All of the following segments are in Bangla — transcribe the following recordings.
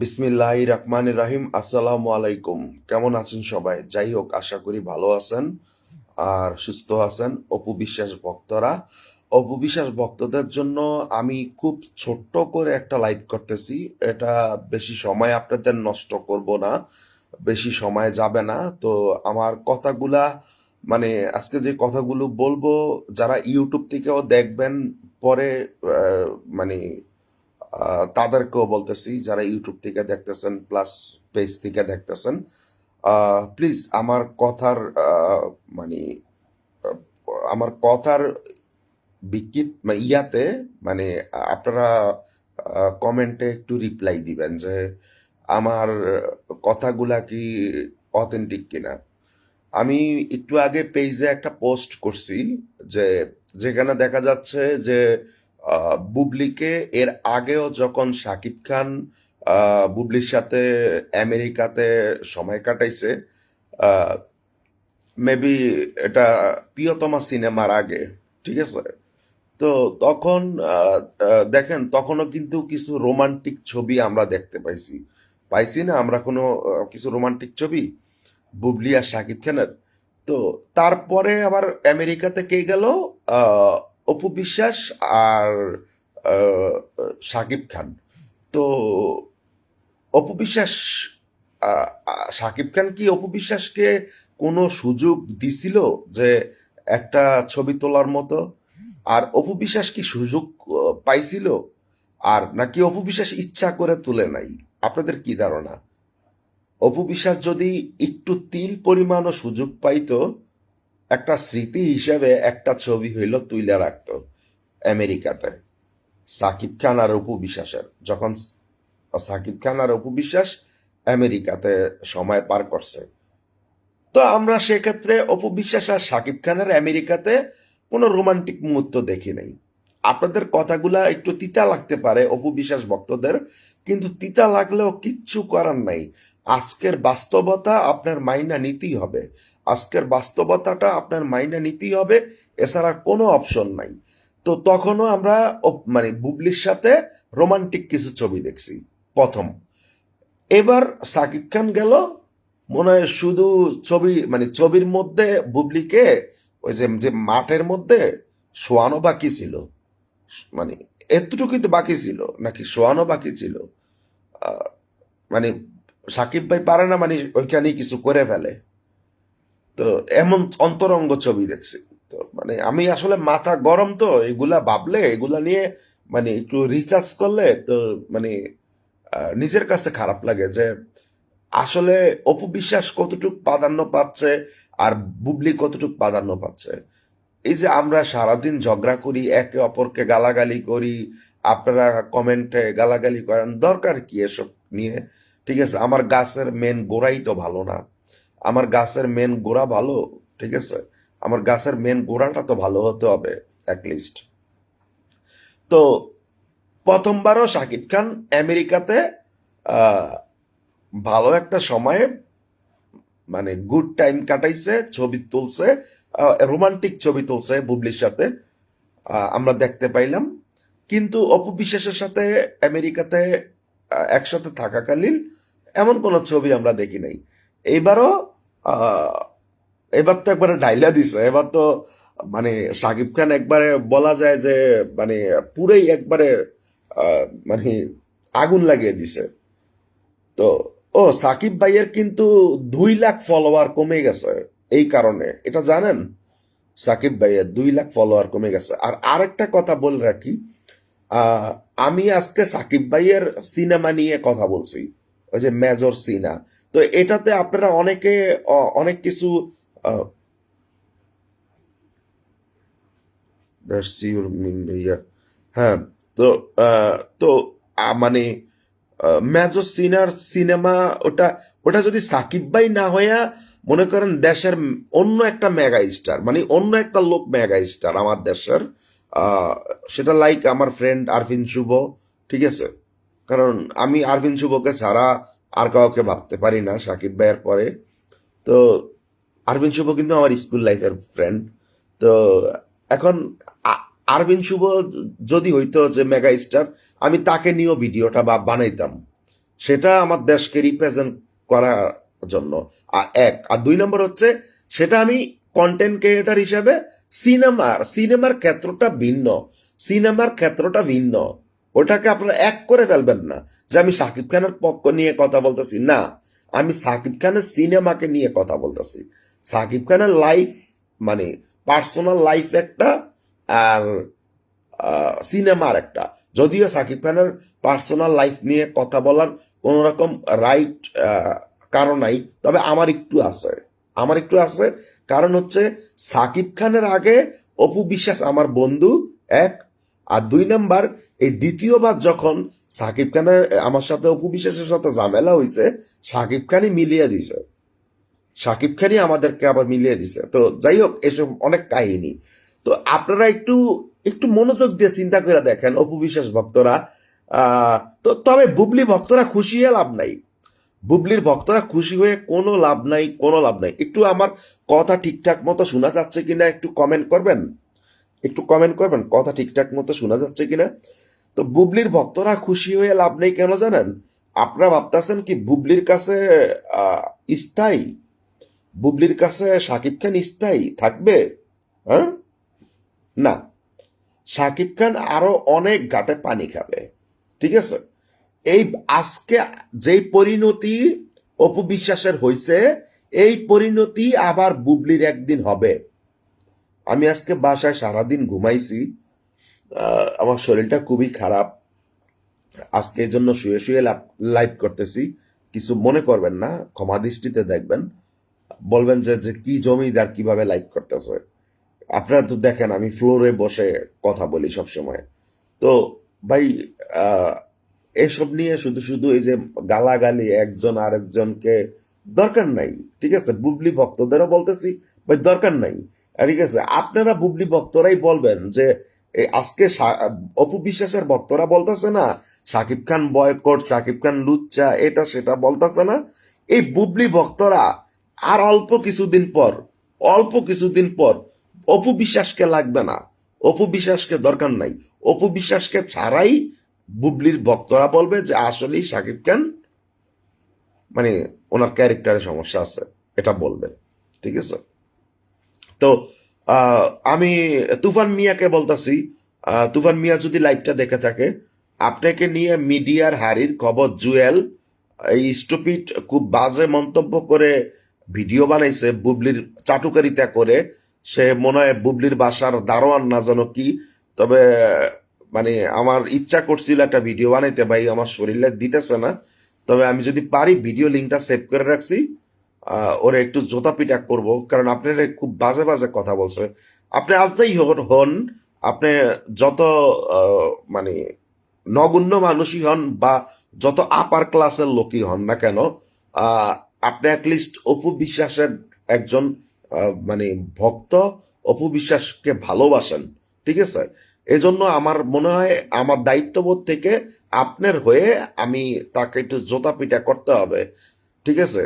বিসমিল্লাহ রহমান রাহিম, আসসালামু আলাইকুম। কেমন আছেন সবাই? যাই হোক, আশা করি ভালো আছেন আর সুস্থ আছেন অপু বিশ্বাস ভক্তরা। অপু বিশ্বাস ভক্তদের জন্য আমি খুব ছোট্ট করে একটা লাইভ করতেছি। এটা বেশি সময় আপনাদের নষ্ট করব না, বেশি সময় যাবে না। তো আমার কথাগুলা মানে আজকে যে কথাগুলো বলব, যারা ইউটিউব থেকেও দেখবেন, পরে মানে তাদেরকেও বলতেছি যারা ইউটিউব থেকে দেখতেছেন প্লাস পেজ থেকে দেখতেছেন প্লিজ আমার কথার মানে আমার কথার বিকিত ইয়াতে মানে আপনারা কমেন্টে একটু রিপ্লাই দিবেন যে আমার কথাগুলা কি অথেন্টিক কিনা। আমি একটু আগে পেজে একটা পোস্ট করছি যে, যেখানে দেখা যাচ্ছে যে বুবলিকে এর আগেও যখন শাকিব খান বুবলির সাথে আমেরিকাতে সময় কাটাইছে মেবি এটা প্রিয়তমা সিনেমার আগে, ঠিক আছে? তো তখন দেখেন, তখনও কিন্তু কিছু রোমান্টিক ছবি আমরা দেখতে পাইছি। পাইছি না, আমরা কোনো কিছু রোমান্টিক ছবি? বুবলি আর শাকিব খানের। তো তারপরে আবার আমেরিকাতে কে গেল? অপু বিশ্বাস আর সাকিব খান। তো অপু বিশ্বাস শাকিব খান কি অপু বিশ্বাসকে কোনো সুযোগ দিছিল যে একটা ছবি তোলার মতো? আর অপু বিশ্বাস কি সুযোগ পাইছিল? আর নাকি অপু বিশ্বাস ইচ্ছা করে তুলে নাই? আপনাদের কি ধারণা? অপু বিশ্বাস যদি একটু তিল পরিমাণও সুযোগ পাইতো একটা স্মৃতি হিসেবে একটা ছবি হইল তুইলা রাখতো আমেরিকাতে। সাকিব খান আর অপু বিশ্বাসের। যখন সাকিব খান আর অপু বিশ্বাস আমেরিকাতে সময় পার করছে। তো আমরা সেক্ষেত্রে অপু বিশ্বাস আর সাকিব খানের আমেরিকাতে কোনো রোমান্টিক মুহূর্ত দেখি নাই। আপনাদের কথাগুলা একটু তিতা লাগতে পারে অপু বিশ্বাস ভক্তদের, কিন্তু তিতা লাগলেও কিচ্ছু করার নাই। আজকের বাস্তবতা আপনার মাইনা নিতেই হবে। আজকের বাস্তবতাটা আপনার মাইনা নিতেই হবে, এছাড়া কোনো অপশন নাই। তো তখনও আমরা মানে বুবলির সাথে রোমান্টিক কিছু ছবি দেখছি, প্রথম। এবার সাকিব খান গেল, মনে হয় শুধু ছবি মানে ছবির মধ্যে বুবলিকে, ওই যে যে মাঠের মধ্যে শোয়ানো বাকি ছিল। মানে এতটুকুই তো বাকি ছিল, নাকি শোয়ানো বাকি ছিল। মানে সাকিব ভাই পারে না মানে ওইখানেই কিছু করে ফেলে। তো এমন অন্তরঙ্গ ছবি দেখছি। তো মানে আমি আসলে মাথা গরম তো, এগুলা ভাবলে, এগুলা নিয়ে মানে একটু রিচার্জ করলে তো মানে নিজের কাছে খারাপ লাগে যে আসলে অপবিশ্বাস কতটুক প্রাধান্য পাচ্ছে আর বুবলি কতটুক প্রাধান্য পাচ্ছে। এই যে আমরা সারাদিন ঝগড়া করি, একে অপরকে গালাগালি করি, আপনারা কমেন্টে গালাগালি করেন, দরকার কি এসব নিয়ে? ঠিক আছে, আমার গাছের মেন গোড়াই তো ভালো না। আমার গাছের মেন গোড়া ভালো, ঠিক আছে? আমার গাছের মেন গোড়াটা তো ভালো হতে হবে অ্যাটলিস্ট তো প্রথমবারও শাকিব খান আমেরিকাতে ভালো একটা সময়ে মানে গুড টাইম কাটাইছে, ছবি তুলছে রোমান্টিক ছবি তুলছে বুবলির সাথে আমরা দেখতে পাইলাম। কিন্তু অপু বিশ্বাসের সাথে আমেরিকাতে একসাথে থাকাকালীন এমন কোনো ছবি আমরা দেখি নাই। এইবারও এবার তো একবারে ডাইলা দিছে। এবার তো মানে সাকিব খান একবারে বলা যায় যে মানে পুরেই একবারে মানে আগুন লাগিয়ে দিছে। তো, ও, সাকিব ভাইয়ের কিন্তু দুই লাখ ফলোয়ার কমে গেছে এই কারণে। এটা জানেন? সাকিব ভাইয়ের দুই লাখ ফলোয়ার কমে গেছে। আর আরেকটা কথা বলে রাখি আমি আজকে সাকিব ভাইয়ের সিনেমা নিয়ে কথা বলছি। ওই যে মেজর সিনা। তো এটাতে আপনারা অনেকে অনেক কিছু ভাইয়া। হ্যাঁ তো তো মানে মেজর সিনার সিনেমা, ওটা ওটা যদি সাকিব ভাই না হইয়া, মনে করেন দেশের অন্য একটা মেগা স্টার মানে অন্য একটা লোক মেগা স্টার আমার দেশের সেটা লাইক আমার ফ্রেন্ড আরফিন শুভ, ঠিক আছে? কারণ আমি আরফিন শুভকে ছাড়া আর কাউকে ভাবতে পারি না, সাকিব ভাইয়ের পরে। তো আরবিন শুভ কিন্তু আমার স্কুল লাইফের ফ্রেন্ড তো এখন আরবিন শুভ যদি হইতো যে মেগা স্টার আমি তাকে নিয়েও ভিডিওটা বা বানাইতাম। সেটা আমার দেশকে রিপ্রেজেন্ট করার জন্য। আর এক, আর দুই নম্বর হচ্ছে, সেটা আমি কন্টেন্ট ক্রিয়েটার হিসেবে সিনেমার সিনেমার ক্ষেত্রটা ভিন্ন। সিনেমার ক্ষেত্রটা ভিন্ন। ওটাকে আপনারা এক করে ফেলবেন না। যে আমি সাকিব খানের পক্ষ নিয়ে কথা বলতেছি, না। আমি সাকিব খানের সিনেমাকে নিয়ে কথা বলতেছি। সাকিব খানের লাইফ মানে পার্সোনাল লাইফ একটা আর সিনেমার একটা। যদিও সাকিব খানের পার্সোনাল লাইফ নিয়ে কথা বলার কোন রকম রাইট কারণ নাই, তবে আমার একটু আছে। আমার একটু আছে, কারণ হচ্ছে সাকিব খানের আগে অপু বিশ্বাস, আমার বন্ধু, এক আর দুই নাম্বার, এই দ্বিতীয়বার যখন সাকিব খানের আমার সাথে অপু বিশ্বাসের সাথে ঝামেলা হয়েছে সাকিব খানই মিলিয়ে দিছে। সাকিব খানই আমাদেরকে আবার মিলিয়ে দিছে। তো যাই হোক, এসব অনেক কাহিনী। তো আপনারা একটু একটু মনোযোগ দিয়ে চিন্তা করে দেখেন, অপু বিশ্বাস ভক্তরা। তো তবে বুবলি ভক্তরা খুশি হয়ে লাভ নাই। বুবলির ভক্তরা খুশি হয়ে কোনো লাভ নাই, কোনো লাভ নাই। একটু আমার কথা ঠিকঠাক মতো শোনা যাচ্ছে কিনা একটু কমেন্ট করবেন? একটু কমেন্ট করবেন, কথা ঠিকঠাক মতো শোনা যাচ্ছে কিনা? তো বুবলির ভক্তরা খুশি হয়ে লাভ নেই কেন জানেন? আপনারা ভাবতেছেন কি বুবলির কাছে স্থায়ী? বুবলির কাছে সাকিব খান স্থায়ী থাকবে? হ্যাঁ? না। সাকিব খান আরও অনেক ঘাটে পানি খাবে। ঠিক আছে? এই আজকে যেই পরিণতি অপবিশ্বাসের হয়েছে এই পরিণতি আবার বুবলির একদিন হবে। আমি আজকে বাসায় সারাদিন ঘুমাইছি আমার শরীরটা খুবই খারাপ। আজকে এই জন্য শুয়ে শুয়ে লাইভ করতেছি। কিছু মনে করবেন না, ক্ষমা দৃষ্টিতে দেখবেন। বলবেন যে যে কি জমিদার কীভাবে লাইভ করতেছে। আপনারা তো দেখেন, আমি ফ্লোরে বসে কথা বলি সব সময় তো ভাই এসব নিয়ে শুধু শুধু এই যে গালাগালি, একজন আরেকজনকে দরকার নাই, ঠিক আছে? বুবলি ভক্তদেরও বলতেছি, ভাই, দরকার নাই। ঠিক আছে, আপনারা বুবলি ভক্তরাই বলবেন যে আজকে অপু বিশ্বাসের ভক্তরা বলতেছে না, সাকিব খান বয়কট সাকিব খান লুচ্চা, এটা সেটা বলতেছে না। এই বুবলি ভক্তরা আর অল্প কিছুদিন পর, অল্প কিছুদিন পর অপু বিশ্বাসকে লাগবে না। অপু বিশ্বাসকে দরকার নাই। অপু বিশ্বাসকে ছাড়াই বুবলির ভক্তরা বলবে যে, আসলেই সাকিব খান মানে ওনার ক্যারেক্টারে সমস্যা আছে, এটা বলবে ঠিক আছে? তো আমি তুফান মিয়াকে বলতাছি তুফান মিয়া যদি লাইভটা দেখে থাকে, আপনাকে নিয়ে মিডিয়ার হারির খবর জুয়েল, এই স্টুপিড খুব বাজে মন্তব্য করে ভিডিও বানাইছে বুবলির চাটুকারিতা করে, সে মনে হয় বুবলির বাসার দারোয়ান না জানো কি, তবে মানে আমার ইচ্ছা করছিল একটা ভিডিও বানাইতে, ভাই আমার শরীরে দিতেছে না, তবে আমি যদি পারি, ভিডিও লিঙ্কটা সেভ করে রাখছি। ওরে একটু জোতা পিটা করব, কারণ আপনার খুব বাজে বাজে কথা বলছে। আপনি আজই হন আপনি যত মানে নগণ্য মানুষই হন বা যত আপার ক্লাসের লোকই হন না কেন আপনি অ্যাটলিস্ট অপু বিশ্বাসের একজন মানে ভক্ত, অপু বিশ্বাসকে ভালোবাসেন, ঠিক আছে? এজন্য আমার মনে হয়, আমার দায়িত্ববোধ থেকে আপনার হয়ে আমি তাকে একটু জোতা পিটা করতে হবে, ঠিক আছে?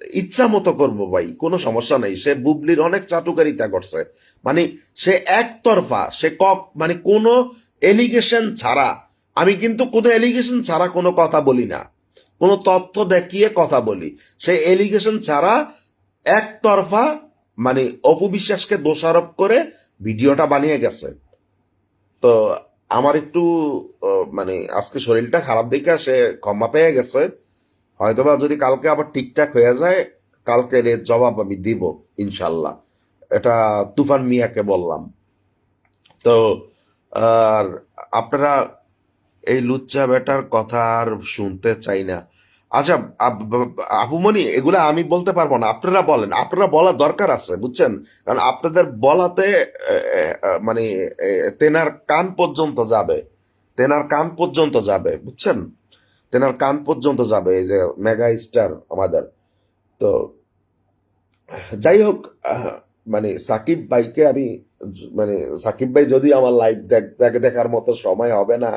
ইচ্ছা মতো করব ভাই, কোনো সমস্যা নেই। সে বুবলির অনেক চাটুকারিতা করছে। মানে সে একতরফা, সে কক মানে কোনো এলিগেশন ছাড়া, আমি কিন্তু কোনো এলিগেশন ছাড়া কোনো কথা বলি না। কোনো তথ্য দেখিয়ে কথা বলি। সে এলিগেশন ছাড়া একতরফা মানে অপবিশ্বাসকে দোষারোপ করে ভিডিওটা বানিয়ে গেছে। তো আমার একটু মানে আজকে শরীরটা খারাপ দেখে সে ক্ষমা পেয়ে গেছে। হয়তোবা যদি কালকে আবার ঠিকঠাক হয়ে যায়, কালকে এর জবাব আমি দিব ইনশাল্লাহ এটা তুফান মিয়াকে বললাম। তো, আর আপনারা এই লুচ্চা বেটার কথা আর শুনতে চাই না। আচ্ছা আপ- আপ- আপুমনি এগুলা আমি বলতে পারব না। আপনারা বলেন, আপনারা বলা দরকার আছে, বুঝছেন? কারণ আপনাদের বলাতে মানে তেনার কান পর্যন্ত যাবে। তেনার কান পর্যন্ত যাবে, বুঝছেন? তেনার কান পর্যন্ত যাবে, এই যে মেগা স্টার আমাদের। তো, যাই হোক মানে সাকিব ভাইকে আমি মানে সাকিব ভাই যদি আমার লাইভ দেখার মতো সময় হবে না,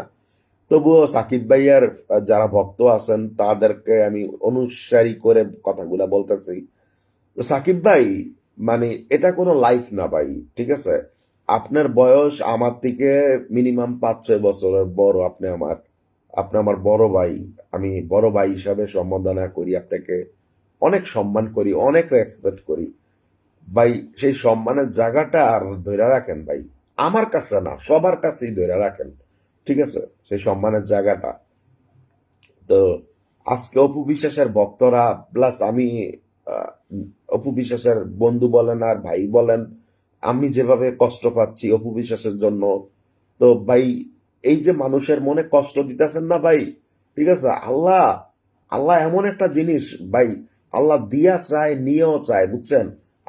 তবুও সাকিব ভাইয়ার যারা ভক্ত আছেন, তাদেরকে আমি অনুসারী করে কথাগুলা বলতেছি। সাকিব ভাই মানে এটা কোনো লাইফ না ভাই, ঠিক আছে? আপনার বয়স আমার থেকে মিনিমাম পাঁচ ছয় বছরের বড় আপনি আমার। আপনি আমার বড় ভাই, আমি বড় ভাই হিসাবে সম্বোধনা করি আপনাকে। অনেক সম্মান করি, অনেক রেসপেক্ট করি। ভাই, সেই সম্মানের জায়গাটা আর ধরে রাখেন ভাই। আমার কাছে না, সবার কাছেই ধরে রাখেন। ঠিক আছে? সেই সম্মানের জায়গাটা। তো আজকে অপু বিশ্বাসের ভক্তরা প্লাস আমি অপু বিশ্বাসের বন্ধু বলেন আর ভাই বলেন, আমি যেভাবে কষ্ট পাচ্ছি অপু বিশ্বাসের জন্য, তো ভাই এই যে মানুষের মনে কষ্ট দিতেছেন না ভাই? ঠিক আছে, আল্লাহ আল্লাহ এমন একটা জিনিস ভাই, আল্লাহ দিয়া চায়, নিয়েও চায়, বুঝছেন?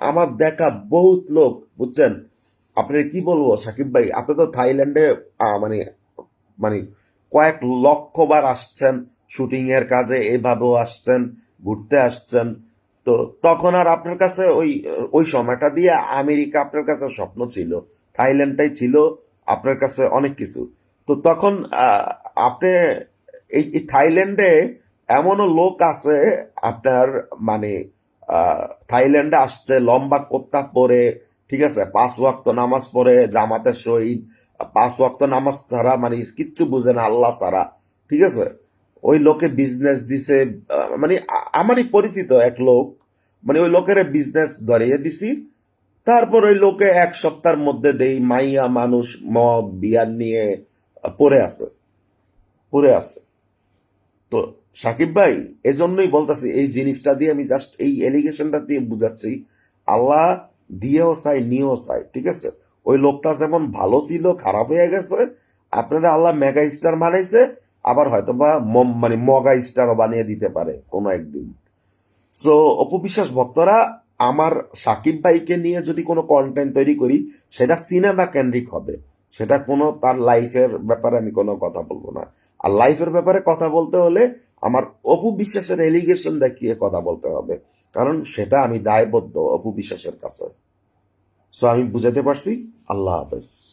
আমার দেখা বহুত লোক, বুঝছেন? আপনি কি বলব, সাকিব ভাই, আপনি তো থাইল্যান্ডে মানে মানে কয়েক লক্ষ বার আসছেন শুটিং এর কাজে, এভাবেও আসছেন, ঘুরতে আসছেন। তো তখন আর আপনার কাছে ওই ওই সময়টা দিয়ে আমেরিকা আপনার কাছে স্বপ্ন ছিল, থাইল্যান্ডটাই ছিল আপনার কাছে অনেক কিছু। তো তখন আপনি এই থাইল্যান্ডে এমনও লোক আছে, আপনার মানে থাইল্যান্ডে আসছে, লম্বা কোত্তা পরে, ঠিক আছে, পাঁচ ওয়াক্ত নামাজ পড়ে, জামাতের শহীদ, পাঁচ ওয়াক্ত নামাজ ছাড়া মানে কিচ্ছু বুঝে না, আল্লাহ ছাড়া, ঠিক আছে? ওই লোকে বিজনেস দিছে মানে আমারই পরিচিত এক লোক মানে ওই লোকের বিজনেস ধরিয়ে দিছি, তারপর ওই লোকে এক সপ্তাহের মধ্যে দেই, মাইয়া মানুষ মদ, বিয়ার নিয়ে পড়ে আছে। পড়ে আছে। তো সাকিব ভাই, এজন্যই বলতেছি, এই জিনিসটা দিয়ে আমি জাস্ট এই এলিগেশনটা দিয়ে বুঝাচ্ছি, আল্লাহ দিয়েও চাই, নিয়েও চাই, ঠিক আছে? ওই লোকটা যেমন ভালো ছিল, খারাপ হয়ে গেছে, আপনারা আল্লাহ মেগা স্টার বানাইছে, আবার হয়তো বা মানে মগা স্টারও বানিয়ে দিতে পারে কোনো একদিন। সো অপবিশ্বাস ভক্তরা, আমার সাকিব ভাইকে নিয়ে যদি কোনো কন্টেন্ট তৈরি করি, সেটা সিনেমা কেন্দ্রিক হবে। সেটা কোনো তার লাইফের ব্যাপারে আমি কোনো কথা বলব না। আর লাইফের ব্যাপারে কথা বলতে হলে আমার অপু বিশ্বাসের এলিগেশন দেখিয়ে কথা বলতে হবে। কারণ সেটা আমি দায়বদ্ধ অপু বিশ্বাসের কাছে। সো আমি বুঝাতে পারছি। আল্লাহ হাফেজ।